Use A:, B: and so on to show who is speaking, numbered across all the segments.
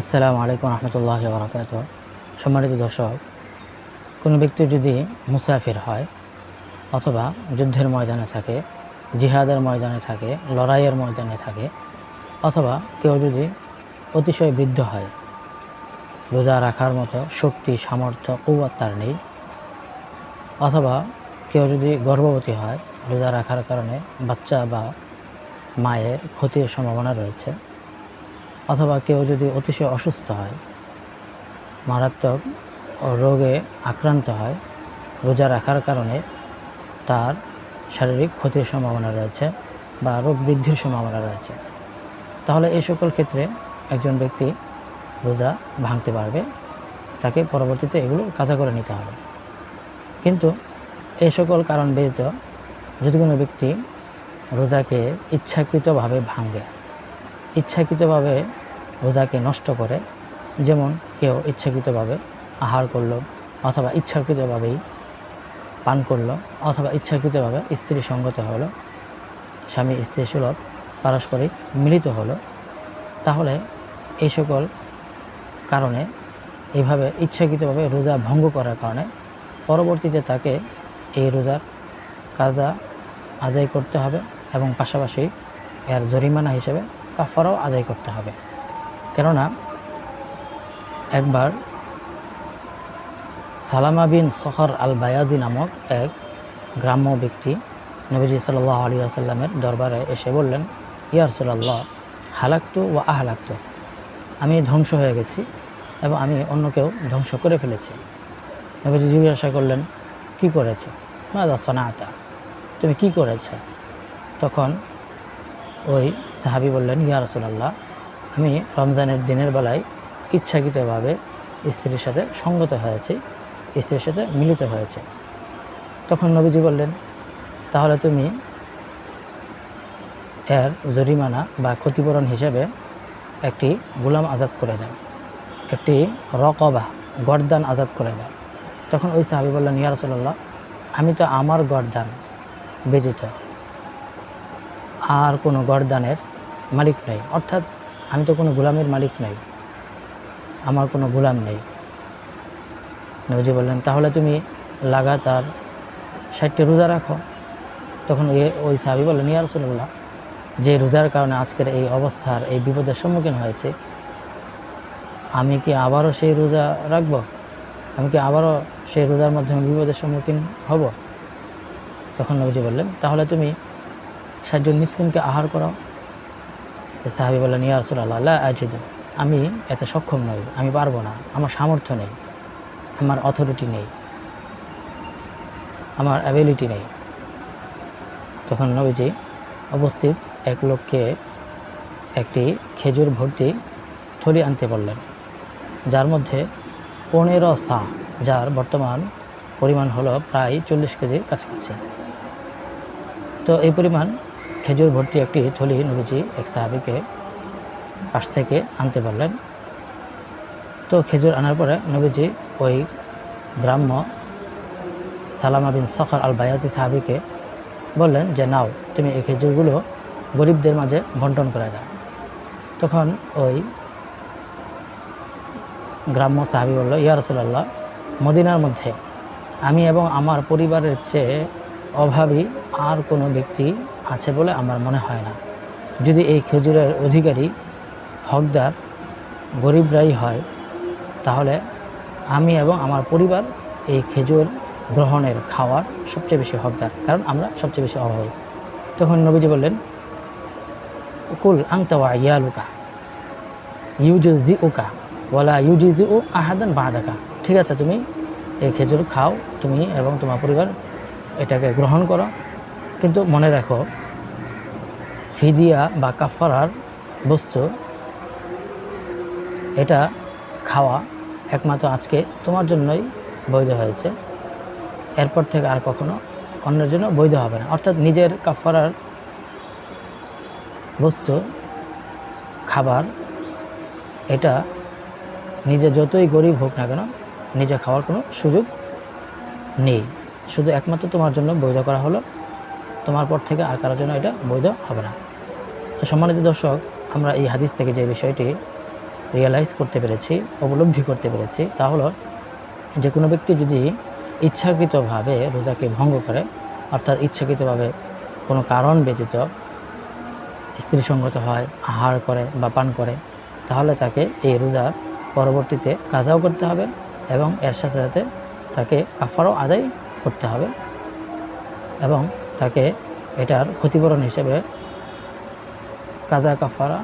A: আসসালামু আলাইকুম রহমতুল্লাহ বরকাত সম্মানিত দর্শক, কোনো ব্যক্তি যদি মুসাফির হয় অথবা যুদ্ধের ময়দানে থাকে, জিহাদের ময়দানে থাকে, লড়াইয়ের ময়দানে থাকে, অথবা কেউ যদি অতিশয় বৃদ্ধ হয়, রোজা রাখার মতো শক্তি, সামর্থ্য কৌয়াত তার নেই, অথবা কেউ যদি গর্ভবতী হয়, রোজা রাখার কারণে বাচ্চা বা মায়ের ক্ষতির সম্ভাবনা রয়েছে অথবা কেউ যদি অতিশয় অসুস্থ হয়, মারাত্মক রোগে আক্রান্ত হয়, রোজা রাখার কারণে তার শারীরিক ক্ষতির সম্ভাবনা রয়েছে বা রোগ বৃদ্ধির সম্ভাবনা রয়েছে। তাহলে এই সকল ক্ষেত্রে একজন ব্যক্তি রোজা ভাঙতে পারবে, তাকে পরবর্তীতে এগুলো কাজা করে নিতে হবে। কিন্তু এই সকল কারণ ব্যতীত যদি কোনো ব্যক্তি রোজাকে ইচ্ছাকৃতভাবে ভাঙে, ইচ্ছাকৃতভাবে রোজাকে নষ্ট করে, যেমন কেউ ইচ্ছাকৃতভাবে আহার করল অথবা ইচ্ছাকৃতভাবেই পান করল অথবা ইচ্ছাকৃতভাবে স্ত্রী সঙ্গত হলো, স্বামী স্ত্রী সুলভ, পারস্পরিক মিলিত হলো, তাহলে এই সকল কারণে এইভাবে ইচ্ছাকৃতভাবে রোজা ভঙ্গ করার কারণে পরবর্তীতে তাকে এই রোজার কাজা আদায় করতে হবে এবং পাশাপাশি এর জরিমানা হিসেবে কাফারাও আদায় করতে হবে। কেননা একবার সালামা বিন সখর আল বায়াজি নামক এক গ্রাম্য ব্যক্তি নবীজি সাল্লাহ আলী আসাল্লামের দরবারে এসে বললেন, ইয়া রসুল্লাহ হালাক্তু ও আহালাক্তু। আমি ধ্বংস হয়ে গেছি এবং আমি অন্যকেও ধ্বংস করে ফেলেছি। নবীজি জিজ্ঞাসা করলেন, কি করেছে? মাদা সনাতা? তুমি কি করেছে? তখন ওই সাহাবি বললেন, ইয়া রসুলাল্লাহ আমি রমজানের দিনের বেলায় ইচ্ছাকৃতভাবে স্ত্রীর সাথে সঙ্গত হয়েছি, স্ত্রীর সাথে মিলিত হয়েছে। তখন নবীজি বললেন, তাহলে তুমি এর জরিমানা বা ক্ষতিপূরণ হিসেবে একটি গোলাম আজাদ করে দাও, একটি রকবা, গরদান আজাদ করে দাও। তখন ওই সাহাবি বললেন, ইয়া রসুল্লাহ আমি তো আমার গরদান ব্যতীত আর কোনো গরদানের মালিক নেই। অর্থাৎ আমি তো কোনো গোলামের মালিক নই। আমার কোনো গোলাম নেই। নবীজি বললেন, তাহলে তুমি লাগাতার ষাটটি রোজা রাখো। তখন ওই সাহাবি বললেন, ইয়া রসুল্লাহ যে রোজার কারণে আজকের এই অবস্থার এই বিপদের সম্মুখীন হয়েছে, আমি কি আবারও সেই রোজা রাখব? আমি কি আবারও সেই রোজার মাধ্যমে বিপদের সম্মুখীন হব? তখন নবীজি বললেন, তাহলে তুমি ষাটজন মিসকিনকে আহার করাও। সাহাবি বললেন, ইয়া রসুল্লাহ আল্লাহ আজিদ। আমি এতে সক্ষম নই, আমি পারব না। আমার সামর্থ্য নেই। আমার অথরিটি নেই। আমার অ্যাবিলিটি নেই। তখন নবীজি উপস্থিত এক লোককে একটি খেজুর ভর্তি থলি আনতে বললেন, যার মধ্যে পনেরো সা যার বর্তমান পরিমাণ হলো প্রায় চল্লিশ কেজির কাছাকাছি। তো এই পরিমাণ খেজুর ভর্তি একটি থলি নবীজি এক সাহাবিকে পাশ থেকে আনতে পারলেন। তো খেজুর আনার পরে নবীজি ওই গ্রাম্য সালামা বিন সখর আল বায়াজি সাহাবিকে বললেন যে, নাও, তুমি এই খেজুরগুলো গরিবদের মাঝে বন্টন করে দাও। তখন ওই গ্রাম্য সাহাবি বলল, ইয়া রসুল্লাহ মদিনার মধ্যে আমি এবং আমার পরিবারের চেয়ে অভাবী আর কোনো ব্যক্তি আছে বলে আমার মনে হয় না। যদি এই খেজুরের অধিকারী হকদার গরিবরাই হয়, তাহলে আমি এবং আমার পরিবার এই খেজুর গ্রহণের খাওয়ার সবচেয়ে বেশি হকদার, কারণ আমরা সবচেয়ে বেশি অভাবী। তখন নবীজি বললেন, কুল আংতাওয়া ইয়ালুকা ইউজি উকা ওয়ালা ইউজি জি ও আহাদান বাহাদাকা ঠিক আছে, তুমি এই খেজুর খাও, তুমি এবং তোমার পরিবার এটাকে গ্রহণ করো। কিন্তু মনে রাখো ফিদিয়া বা কাফারার বস্তু, এটা খাওয়া একমাত্র আজকে তোমার জন্যই বৈধ হয়েছে। এরপর থেকে আর কখনো অন্যের জন্য বৈধ হবে না। অর্থাৎ নিজের কাফারার বস্তু, খাবার, এটা নিজে যতই গরিব হোক না কেন নিজে খাওয়ার কোনো সুযোগ নেই। শুধু একমাত্র তোমার জন্য বৈধ করা হলো। তোমার পর থেকে আর কারোর জন্য এটা বৈধ হবে না। তো সম্মানিত দর্শক, আমরা এই হাদিস থেকে যে বিষয়টি রিয়েলাইজ করতে পেরেছি উপলব্ধি করতে পেরেছি, তা হলো যে কোনো ব্যক্তি যদি ইচ্ছাকৃতভাবে রোজাকে ভঙ্গ করে, অর্থাৎ ইচ্ছাকৃতভাবে কোনো কারণ ব্যতীত স্ত্রী সঙ্গত হয়, আহার করে বা পান করে, তাহলে তাকে এই রোজার পরবর্তীতে কাজাও করতে হবে এবং এর সাথে সাথে তাকে কাফারও আদায় করতে হবে এবং তাকে এটার ক্ষতিপূরণ হিসেবে কাজা কাফারা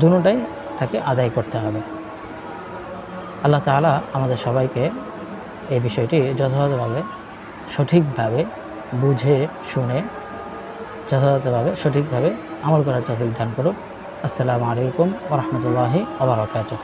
A: দুটাই তাকে আদায় করতে হবে। আল্লাহ তালা আমাদের সবাইকে এই বিষয়টি যথাযথভাবে সঠিকভাবে বুঝে, শুনে যথাযথভাবে সঠিকভাবে আমল করার তফিক দান করুক। আসসালামু আলাইকুম ওরহমতুল্লাহি আবরাকাতুহ